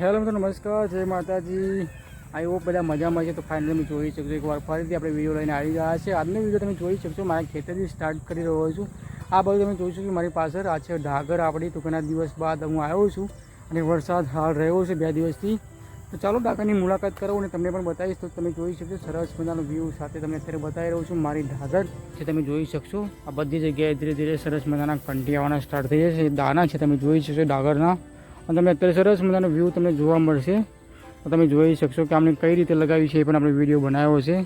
નમસ્કાર. જય માતાજી. આઈ હોપ બધા મજામાં છે. તો ફાઇનલી તમે જોઈ શકશો એકવાર. ફરીથી આપણે વીડિયો લઈને આવી રહ્યા છે. આજનો વીડિયો તમે જોઈ શકશો. મારા ખેતરથી સ્ટાર્ટ કરી રહ્યો છું. આ બધું તમે જોઈ શકશો મારી પાસે આ છે ડાગર આપણી તો ઘણા દિવસ બાદ હું આવ્યો છું અને વરસાદ હાલ રહ્યો છે બે દિવસથી. તો ચાલો ડાગરની મુલાકાત કરો અને તમને પણ બતાવીશ. તો તમે જોઈ શકશો સરસ મજાનો વ્યૂ સાથે તમને અત્યારે બતાવી રહ્યો છું મારી ડાગર જે તમે જોઈ શકશો. આ બધી જગ્યાએ ધીરે ધીરે સરસ મજાના કંટી આવવાના સ્ટાર્ટ થઈ જશે. દાના છે, તમે જોઈ શકશો ડાગરના અને તમને અત્યારે સરસ મજાનો વ્યૂ તમને જોવા મળશે. તમે જોઈ શકશો કે આમને કઈ રીતે લગાવી છે એ પણ આપણે વીડિયો બનાવ્યો છે.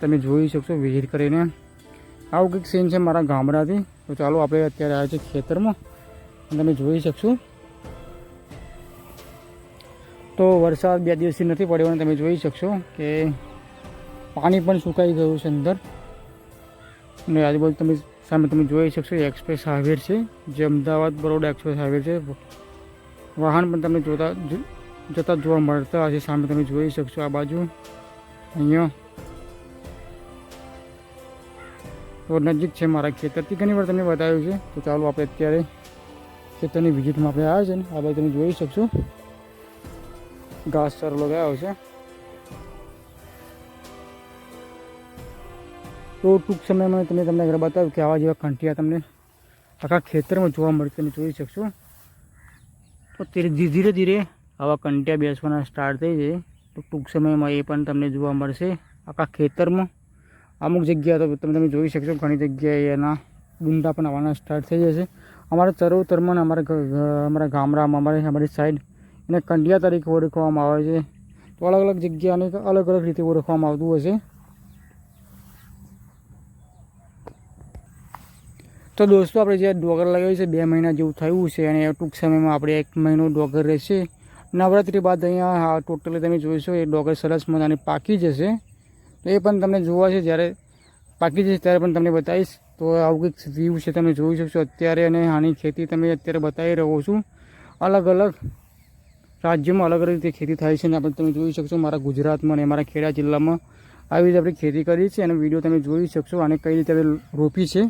તમે જોઈ શકશો વિઝિટ કરીને. આવું કંઈક સીન છે મારા ગામડાથી. તો ચાલો આપણે અત્યારે આવ્યા છે ખેતરમાં. તમે જોઈ શકશો. તો વરસાદ બે દિવસથી નથી પડ્યો અને તમે જોઈ શકશો કે પાણી પણ સુકાઈ ગયું છે અંદર. અને આજુબાજુ તમે સામે તમે જોઈ શકશો એક્સપ્રેસ હાઈવે છે. જે અમદાવાદ બરોડા એક્સપ્રેસ હાઈવે છે. વાહન પણ તમને જોતા જતા જોવા મળતા હશે. સામે તમે જોઈ શકશો આ બાજુ. અહીંયા. તો નજીક છે મારા ખેતરથી. ઘણી વાર તમને બતાવ્યું છે. તો ચાલો આપણે અત્યારે ખેતરની વિઝિટમાં આપણે આવ્યા છે ને. આ બાજુ તમે જોઈ શકશો. ઘાસ ચારો લગાવ્યો છે. તો ટૂંક સમયમાં તમે તમને બતાવ્યું કે આવા જેવા કંઠિયા તમને આખા ખેતરમાં જોવા મળશે. તમે જોઈ શકશો. તો ધીરે ધીરે ધીરે આવા કંટિયા બેસવાના સ્ટાર્ટ થઈ જાય તો ટૂંક સમયમાં એ પણ તમને જોવા મળશે. આખા ખેતરમાં અમુક જગ્યા તો તમે તમે જોઈ શકશો ઘણી જગ્યાએ એના ડુંડા પણ આવવાના સ્ટાર્ટ થઈ જશે. અમારા ચરોતરમાં અમારા અમારા ગામડામાં, અમારી અમારી સાઈડ એને કંડિયા તરીકે ઓળખવામાં આવે છે. તો અલગ અલગ જગ્યાને અલગ અલગ રીતે ઓળખવામાં આવતું હશે. તો દોસ્તો, આપણે જે ડોગર લગાવ્યું છે, બે મહિના જેવું થયું છે અને ટૂંક સમયમાં આપણે એક મહિનો ડોગર રહેશે. નવરાત્રિ બાદ અહીંયા ટોટલી તમે જોઈશો એ ડોગર સરસ મજાની પાકી જશે. તો એ પણ તમને જોવા છે, જ્યારે પાકી જશે ત્યારે પણ તમને બતાવીશ. તો આવું કંઈક વ્યૂ છે, તમે જોઈ શકશો અત્યારે અને આની ખેતી તમે અત્યારે બતાવી રહ્યો છું. અલગ અલગ રાજ્યમાં અલગ અલગ રીતે ખેતી થાય છે અને આપણે તમે જોઈ શકશો, મારા ગુજરાતમાં અને મારા ખેડા જિલ્લામાં આવી રીતે આપણે ખેતી કરી છે અને વીડિયો તમે જોઈ શકશો અને કઈ રીતે રોપી છે.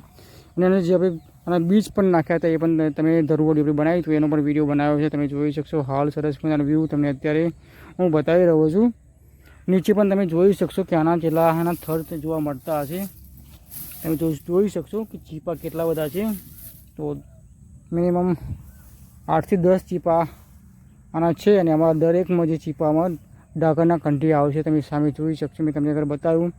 અને એને જે આપણે આના બીજ પણ નાખ્યા હતા એ પણ તમે ધરુવડી આપણે બનાવી હતું, એનો પણ વીડિયો બનાવ્યો છે, તમે જોઈ શકશો. હાલ સરસ મજાનો વ્યૂ તમને અત્યારે હું બતાવી રહ્યો છું. નીચે પણ તમે જોઈ શકશો કે આના જેટલા આના થર જોવા મળતા હશે. તમે જોઈ શકશો કે ચીપા કેટલા બધા છે. તો મિનિમમ આઠથી દસ ચીપા આના છે અને અમારા દરેકમાં જે ચીપામાં ડાકરના કંઠી આવશે, તમે સામે જોઈ શકશો. મેં તમને આગળ બતાવ્યું.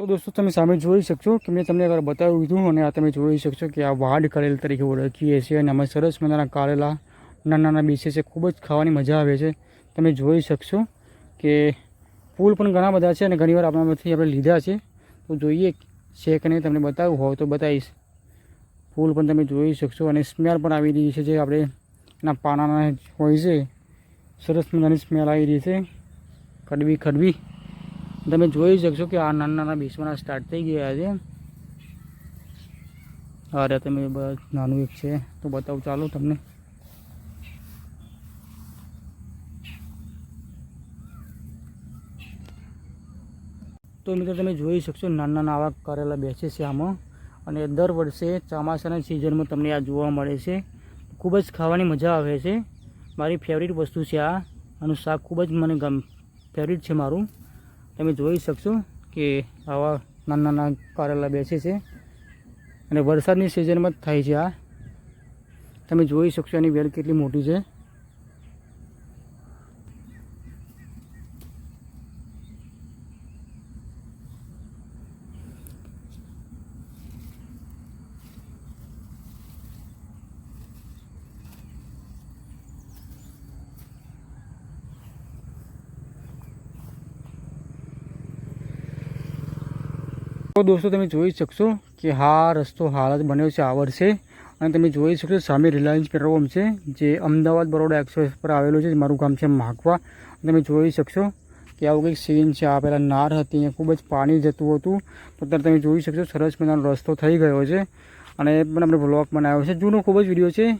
તો દોસ્તો, તમે સામે જોઈ શકશો કે મેં તમને એકવાર બતાવ્યું હતું અને આ તમે જોઈ શકશો કે આ વાડ કરેલ તરીકે ઓળખીએ છીએ અને અમે સરસ મજાના કારેલા નાના નાના બીસે છે, ખૂબ જ ખાવાની મજા આવે છે. તમે જોઈ શકશો કે ફૂલ પણ ઘણા બધા છે અને ઘણીવાર આપણામાંથી આપણે લીધા છે. તો જોઈએ છે કે તમને બતાવવું હોય તો બતાવીશ. ફૂલ પણ તમે જોઈ શકશો અને સ્મેલ પણ આવી રહી છે જે આપણે એના પાનાના હોય છે. સરસ મજાની સ્મેલ આવી રહી છે. કડવી કડવી. તમે જોઈ શકશો કે આ નાના નાના બેસવાના સ્ટાર્ટ થઈ ગયા છે. અરે તમે નાનું એક છે, તો બતાવું, ચાલો તમને. તો મિત્રો તમે જોઈ શકશો નાના નાના આવા કરેલા બેસે છે આમાં. અને દર વર્ષે ચોમાસાના સિઝનમાં તમને આ જોવા મળે છે. ખૂબ જ ખાવાની મજા આવે છે. મારી ફેવરિટ વસ્તુ છે આ. આનું શાક ખૂબ જ મને ગમ ફેવરિટ છે મારું. તમે જોઈ શકશો કે આવા નાના નાના કારેલા બેસે છે. અને વરસાદની સિઝનમાં જ થાય છે આ. તમે જોઈ શકશો એની વેલ કેટલી મોટી છે. તો દોસ્તો તમે જોઈ શકશો કે હા રસ્તો હાલ જ બન્યો છે આ વર્ષે. અને તમે જોઈ શકશો સામે રિલાયન્સ પેટ્રોલ પંપ છે, જે અમદાવાદ બરોડા એક્સપ્રેસ પર આવેલું છે, મારું ગામ છે માગવા તમે જોઈ શકશો કે આવું કંઈક સીન છે. આ પહેલાં નાર હતી, અહીંયા ખૂબ જ પાણી જતું હતું. તો અત્યારે તમે જોઈ શકશો સરસ મજાનો રસ્તો થઈ ગયો છે. અને એ પણ આપણે બ્લોગ બનાવ્યો છે. જૂનો ખૂબ જ વીડિયો છે.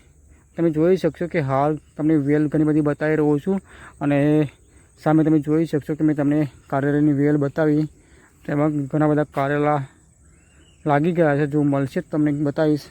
તમે જોઈ શકશો કે હાલ તમને વેલ ઘણી બધી બતાવી રહ્યો છું. અને સામે તમે જોઈ શકશો કે મેં તમને કાર્યાલયની વેલ બતાવી. તેમાં ઘણા બધા કારેલા લાગી ગયા છે. જો મળશે તમને બતાવીશ.